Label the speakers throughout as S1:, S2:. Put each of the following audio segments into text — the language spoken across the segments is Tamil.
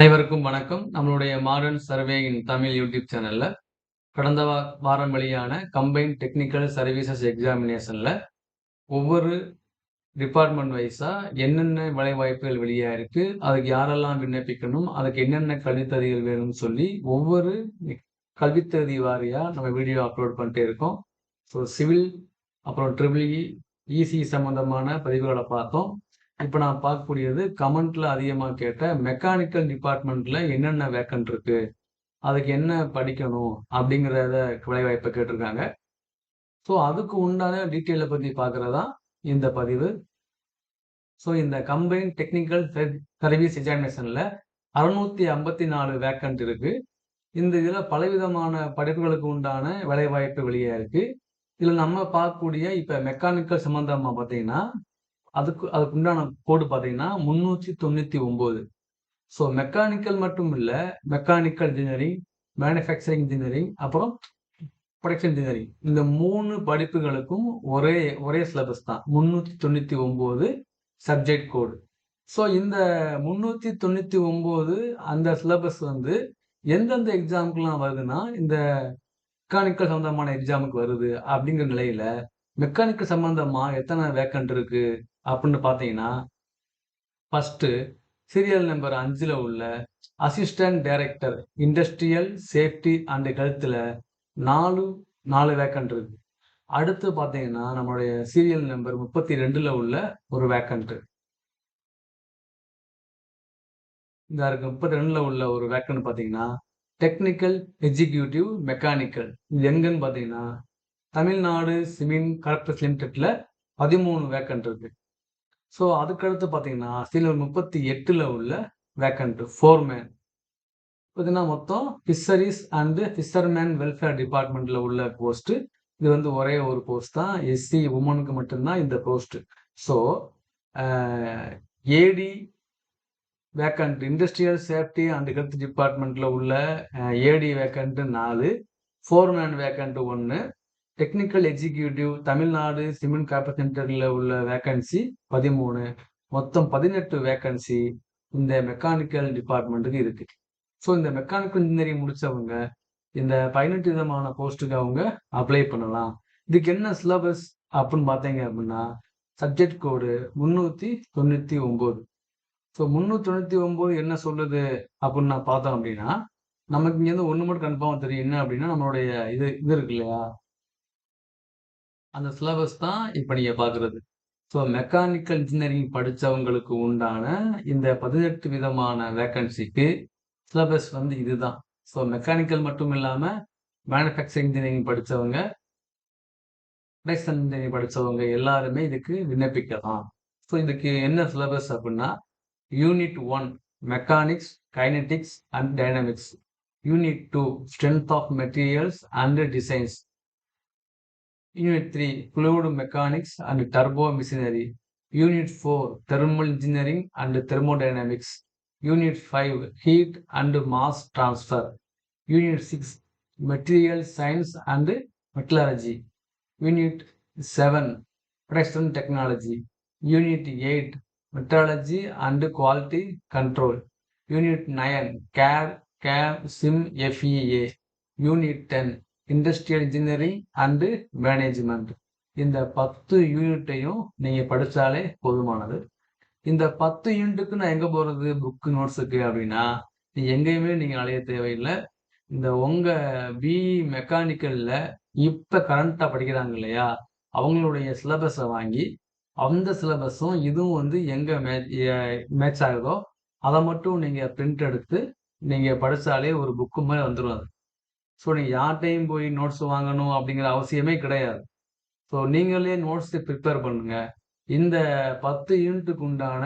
S1: அனைவருக்கும் வணக்கம். நம்மளுடைய modern survey in Tamil YouTube சேனல்ல, கடந்த வாரம் வெளியான கம்பைன் டெக்னிக்கல் சர்வீசஸ் எக்ஸாமினேஷன்ல ஒவ்வொரு டிபார்ட்மெண்ட் வைஸா என்னென்ன வேலைவாய்ப்புகள் வெளியாயிருக்கு, அதுக்கு யாரெல்லாம் விண்ணப்பிக்கணும், அதுக்கு என்னென்ன கல்வித்தகுதிகள் வேணும்னு சொல்லி ஒவ்வொரு கல்வித்தகுதி வாரியா நம்ம வீடியோ அப்லோட் பண்ணிட்டே இருக்கோம். ஸோ சிவில், அப்புறம் ட்ரிபிள் இசி e, சம்மந்தமான பதிவுகளை பார்த்தோம். இப்போ நான் பார்க்கக்கூடியது கமெண்ட்ல அதிகமா கேட்ட மெக்கானிக்கல் டிபார்ட்மெண்ட்ல என்னென்ன வேக்கன்ட் இருக்கு? அதுக்கு என்ன படிக்கணும்? அப்படிங்கிறத வேலைவாய்ப்ப கேட்டிருக்காங்க. ஸோ அதுக்கு உண்டான டீட்டெயிலை பத்தி பார்க்குறதா இந்த பதிவு. ஸோ இந்த கம்பைன் டெக்னிக்கல் சர்வீஸ் எக்ஸாமினேஷனில் அறுநூத்தி ஐம்பத்தி நாலு வேக்கன்ட் இருக்கு. இந்த இதில் பலவிதமான படிப்புகளுக்கு உண்டான வேலைவாய்ப்பு வெளியே இருக்கு இதுல நம்ம பார்க்கக்கூடிய இப்ப மெக்கானிக்கல் சம்பந்தமா பார்த்தீங்கன்னா, அதுக்கு அதுக்கு உண்டான கோடு பார்த்தீங்கன்னா 399. ஸோ மெக்கானிக்கல் மட்டும் இல்லை மெக்கானிக்கல் இன்ஜினியரிங், மேனுஃபேக்சரிங் இன்ஜினியரிங், அப்புறம் ப்ரொடக்ஷன் இன்ஜினியரிங். இந்த மூணு படிப்புகளுக்கும் ஒரே ஒரே சிலபஸ் தான். 399 சப்ஜெக்ட் கோடு. ஸோ இந்த 399 அந்த சிலபஸ் வந்து எந்தெந்த எக்ஸாமுக்குலாம் வருதுன்னா, இந்த மெக்கானிக்கல் சம்மந்தமான எக்ஸாமுக்கு வருது அப்படிங்கிற நிலையில் மெக்கானிக்கல் சம்மந்தமாக எத்தனை வேக்கன்ட் இருக்குது அப்படின்னு பார்த்தீங்கன்னா, ஃபஸ்ட்டு சீரியல் நம்பர் அஞ்சில் உள்ள assistant director industrial safety and ஹெல்த்ல 4 4 vacant இருக்கு. அடுத்து பார்த்தீங்கன்னா, நம்மளுடைய சீரியல் நம்பர் 32ல உள்ள ஒரு வேக்கன்ட். இந்த இருக்கு 32ல உள்ள ஒரு வேக்கன் பார்த்தீங்கன்னா, டெக்னிக்கல் எக்ஸிக்யூட்டிவ் மெக்கானிக்கல். இது எங்கன்னு பார்த்தீங்கன்னா, தமிழ்நாடு சிமெண்ட் கார்பரேஷன் லிமிடெட்டில் பதிமூணு வேக்கன்ட் இருக்குது ஸோ அதுக்கடுத்து பார்த்தீங்கன்னா, அஸ்டியில் முப்பத்தி எட்டில் உள்ள வேக்கன்ட் ஃபோர்மேன். பார்த்தீங்கன்னா, மொத்தம் ஃபிஷரிஸ் அண்டு ஃபிஷர்மேன் வெல்ஃபேர் டிபார்ட்மெண்ட்டில் உள்ள போஸ்ட்டு இது வந்து ஒரே ஒரு போஸ்ட் தான். எஸ்சி உமனுக்கு மட்டும்தான் இந்த post so A D vacant industrial safety and health டிபார்ட்மெண்ட்டில் உள்ள ஏடி வேக்கண்ட்டு நாலு ஃபோர்மேன் வேக்கண்ட்டு ஒன்று technical executive Tamil Nadu cement copper சென்டரில் உள்ள வேக்கன்சி 13. மொத்தம் 18 வேக்கன்சி இந்த மெக்கானிக்கல் டிபார்ட்மெண்ட்டுக்கு இருக்கு. ஸோ இந்த மெக்கானிக்கல் இன்ஜினியரிங் முடிச்சவங்க, இந்த 18 விதமான போஸ்ட்டுக்கு அவங்க அப்ளை பண்ணலாம். இதுக்கு என்ன சிலபஸ் அப்படின்னு பார்த்தீங்க அப்படின்னா, சப்ஜெக்ட் கோடு 399. ஸோ 399 என்ன சொல்லுது அப்படின்னு நான் பார்த்தோம் அப்படின்னா, நமக்கு இங்கேருந்து ஒன்று மட்டும் கன்ஃபார்மாக தெரியும். என்ன அப்படின்னா, நம்மளுடைய இது இது இருக்கு இல்லையா? அந்த சிலபஸ் தான் இப்போ நீங்கள் பார்க்குறது ஸோ மெக்கானிக்கல் இன்ஜினியரிங் படிச்சவங்களுக்கு உண்டான இந்த 18 விதமான வேக்கன்சிக்கு சிலபஸ் வந்து இதுதான். ஸோ மெக்கானிக்கல் மட்டும் இல்லாமல் மேனுஃபேக்சரிங் இன்ஜினியரிங் படித்தவங்க ப்ரொடக்ஷன் இன்ஜினியரிங் படிச்சவங்க எல்லாருமே இதுக்கு விண்ணப்பிக்கலாம். ஸோ இதுக்கு என்ன சிலபஸ் அப்படின்னா, unit one mechanics, kinetics and dynamics. Unit two strength of materials and designs. Unit 3 Fluid Mechanics and Turbo Machinery. Unit 4 Thermal Engineering and Thermodynamics. Unit 5 Heat and Mass Transfer. Unit 6 Material Science and Metallurgy. Unit 7 Production Technology. Unit 8 Metallurgy and Quality Control. Unit 9 CAD, CAM, SIM, FEA. Unit 10 industrial engineering and management இந்த 10 யூனிட்டையும் நீங்கள் படித்தாலே போதுமானது. இந்த 10 யூனிட்டுக்கு நான் எங்கே போகிறது புக்கு நோட்ஸுக்கு அப்படின்னா, எங்கேயுமே நீங்கள் அலைய தேவையில்லை இந்த உங்கள் பிஇ மெக்கானிக்கலில் இப்போ கரண்ட்டாக படிக்கிறாங்க இல்லையா? அவங்களுடைய சிலபஸை வாங்கி, அந்த சிலபஸும் இதுவும் வந்து எங்கே மே மேட்ச் ஆகுதோ, அதை மட்டும் நீங்கள் பிரிண்ட் எடுத்து நீங்கள் படித்தாலே ஒரு புக்கு மாதிரி வந்துரும் அது. ஸோ நீங்கள் யார்கிட்டையும் போய் நோட்ஸ் வாங்கணும் அப்படிங்கிற அவசியமே கிடையாது. ஸோ நீங்களே நோட்ஸ் ப்ரிப்பேர் பண்ணுங்க. இந்த 10 யூனிட்டுக்கு உண்டான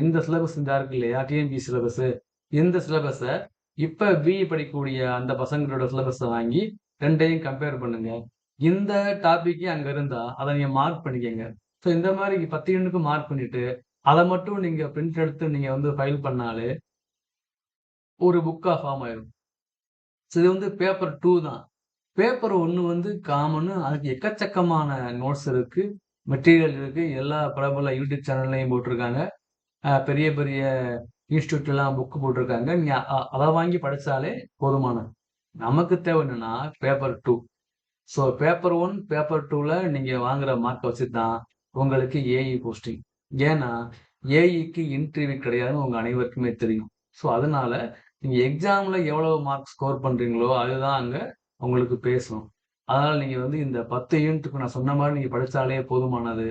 S1: இந்த சிலபஸ் இந்த இருக்கு இல்லையா? T N P syllabus. இந்த சிலபஸை இப்போ பிஇ படிக்கக்கூடிய அந்த பசங்களோட சிலபஸை வாங்கி ரெண்டையும் கம்பேர் பண்ணுங்க. இந்த டாபிக் அங்கே இருந்தால் அதை நீங்கள் மார்க் பண்ணிக்கங்க. ஸோ இந்த மாதிரி பத்து யூனிட்டுக்கு மார்க் பண்ணிட்டு, அதை மட்டும் நீங்கள் பிரிண்ட் எடுத்து நீங்கள் வந்து ஃபைல் பண்ணாலே ஒரு புக்காக ஃபார்ம் ஆயிடும் ஸோ இது வந்து பேப்பர் டூ தான். பேப்பர் ஒன்று வந்து காமனு. அதுக்கு எக்கச்சக்கமான நோட்ஸ் இருக்கு. மெட்டீரியல் இருக்கு. எல்லா பிரபல யூடியூப் சேனல்லையும் போட்டிருக்காங்க. பெரிய பெரிய இன்ஸ்டியூட்லாம் புக்கு போட்டிருக்காங்க நீங்கள் அதை வாங்கி படித்தாலே போதுமான நமக்கு தேவை என்னென்னா paper two so paper one paper டூவில் நீங்கள் வாங்குற மார்க்கை வச்சு தான் உங்களுக்கு ஏஇ போஸ்டிங் ஏன்னா ஏஇக்கு இன்டர்வியூ கிடையாதுன்னு உங்கள் அனைவருக்குமே தெரியும் ஸோ அதனால நீங்கள் எக்ஸாமில் எவ்வளோ மார்க் ஸ்கோர் பண்ணுறீங்களோ அதுதான் அங்கே உங்களுக்கு பேசும். அதனால் நீங்கள் வந்து இந்த பத்து யூனிட்டுக்கு நான் சொன்ன மாதிரி நீங்கள் படித்தாலே போதுமானது.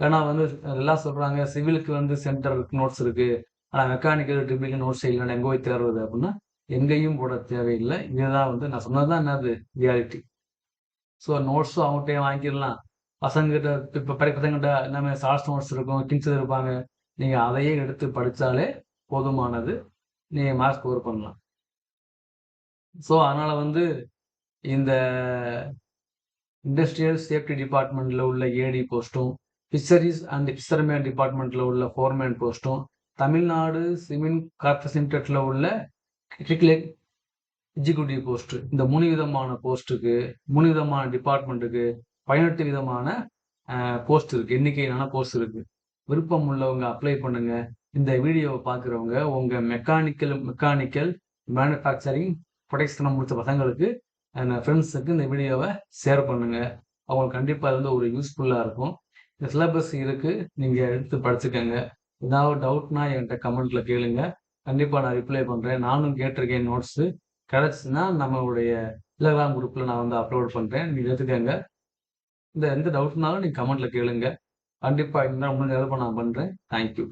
S1: ஏன்னா வந்து எல்லாம் சொல்கிறாங்க சிவிலுக்கு வந்து சென்டர் நோட்ஸ் இருக்குது ஆனால் மெக்கானிக்கல் ட்ரிபிள் நோட்ஸ் இல்லை எங்கே போய் தேர்வது அப்படின்னா எங்கேயும் போட தேவையில்லை. இதுதான் வந்து நான் சொன்னது தான் என்னது ரியாலிட்டி ஸோ நோட்ஸும் அவங்ககிட்டயே வாங்கிடலாம். பசங்கிட்ட இப்போ படி பசங்கிட்ட எல்லாமே சார்ஸ் நோட்ஸ் இருக்கும் கிங்ஸ் இருப்பாங்க. நீங்கள் அதையே எடுத்து படித்தாலே போதுமானது. நீங்கள் மார்க் ஸ்கோர் பண்ணலாம். ஸோ அதனால் வந்து இந்த இண்டஸ்ட்ரியல் சேஃப்டி டிபார்ட்மெண்ட்டில் உள்ள ஏடி போஸ்ட்டும் ஃபிஷரிஸ் அண்ட் ஃபிஷர்மேன் டிபார்ட்மெண்ட்டில் உள்ள ஃபோர்மேன் போஸ்ட்டும் தமிழ்நாடு சிமெண்ட் கார்பரேஷன் உள்ள கிரிக்லெக் எக்ஸிக்யூட்டிவ் போஸ்ட்டு இந்த மூணு விதமான போஸ்ட்டுக்கு மூணு விதமான டிபார்ட்மெண்ட்டுக்கு பதினெட்டு விதமான போஸ்ட் இருக்குது எண்ணிக்கையிலான போஸ்ட் இருக்குது விருப்பம் உள்ளவங்க அப்ளை பண்ணுங்கள் இந்த வீடியோவை பார்க்குறவங்க உங்கள் மெக்கானிக்கல் மெக்கானிக்கல் மேனுஃபேக்சரிங் ப்ரொடக்ஷனை முடித்த பசங்களுக்கு ஃப்ரெண்ட்ஸுக்கு இந்த வீடியோவை ஷேர் பண்ணுங்கள் அவங்களுக்கு கண்டிப்பாக அது வந்து ஒரு யூஸ்ஃபுல்லாக இருக்கும். இந்த சிலபஸ் இருக்குது நீங்கள் எடுத்து படிச்சுக்கோங்க. ஏதாவது டவுட்னா என்கிட்ட கமெண்ட்டில் கேளுங்க. கண்டிப்பாக நான் ரிப்ளை பண்ணுறேன் நானும் கேட்டிருக்கேன் நோட்ஸு கிடச்சுன்னா நம்மளுடைய டெலகிராம் குரூப்பில் நான் வந்து அப்லோட் பண்ணுறேன் நீங்கள் எடுத்துக்கோங்க. இந்த எந்த டவுட்னாலும் நீங்கள் கமெண்ட்டில் கேளுங்க. கண்டிப்பாக இன்னும் முடிஞ்ச நான் பண்ணுறேன் தேங்க்யூ